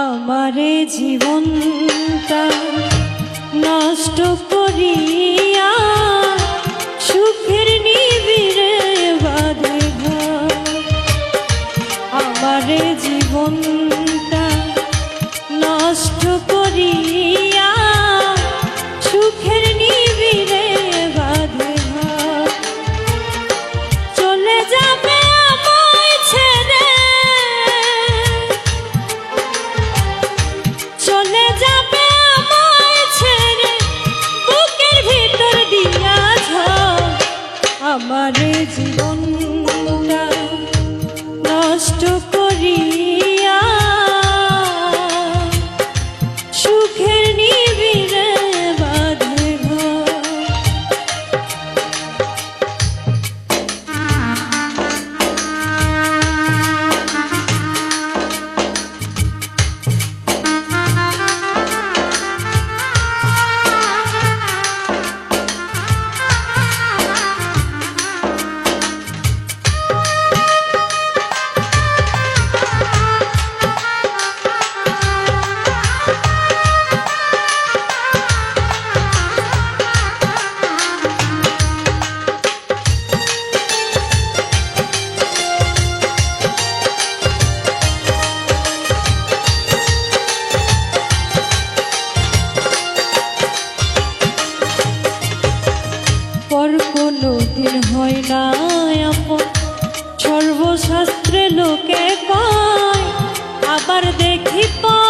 আমারে জীবনটা নষ্ট করি শাস্ত্র লোকে পায় আবার দেখি পা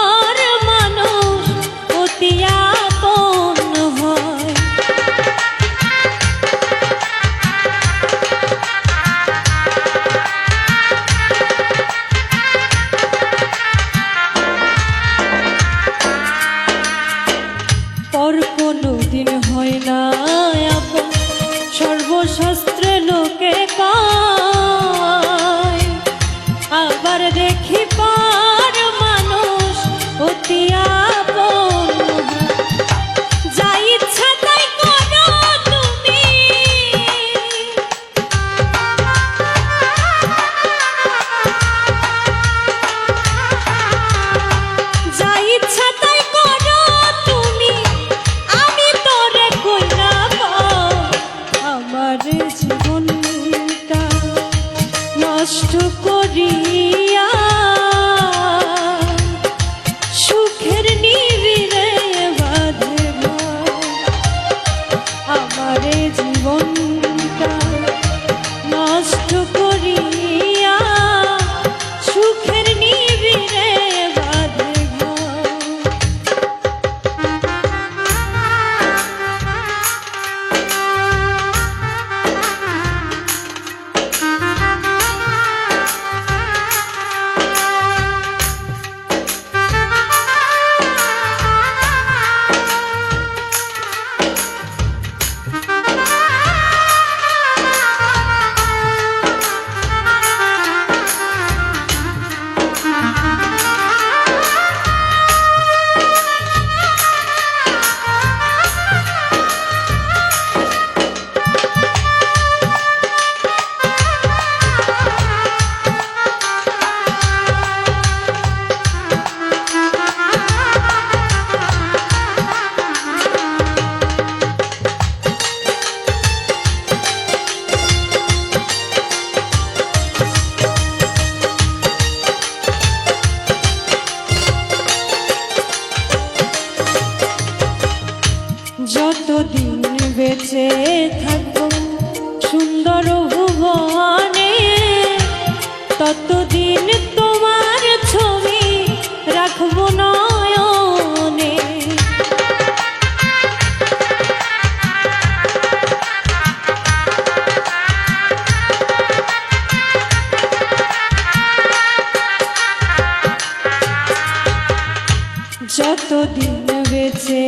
যতদিন বেঁচে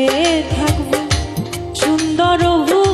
থাকব সুন্দর ভূ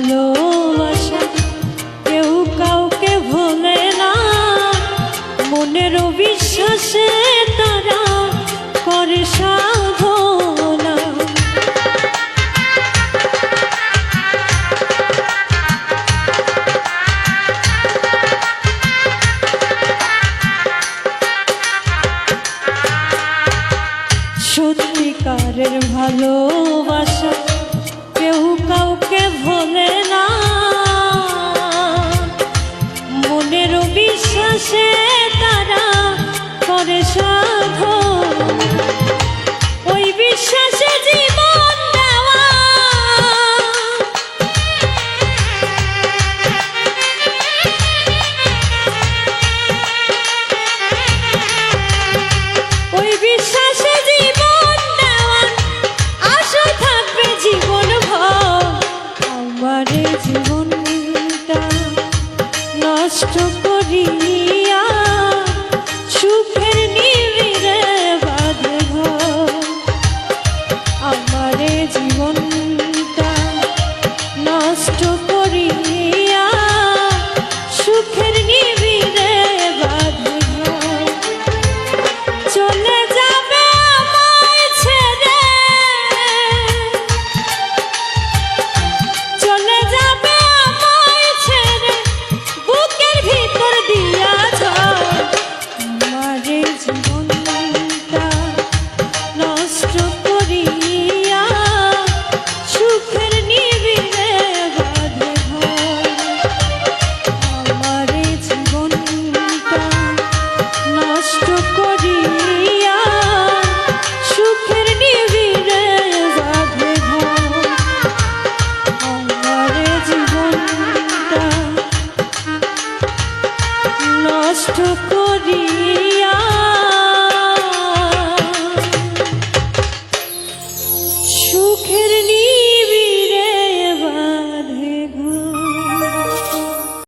ভালোবাসা। কেউ কাউকে ভোলে না। মনের বিশ্বাসে তারা করে সাধনা। সত্যিকারের ভালো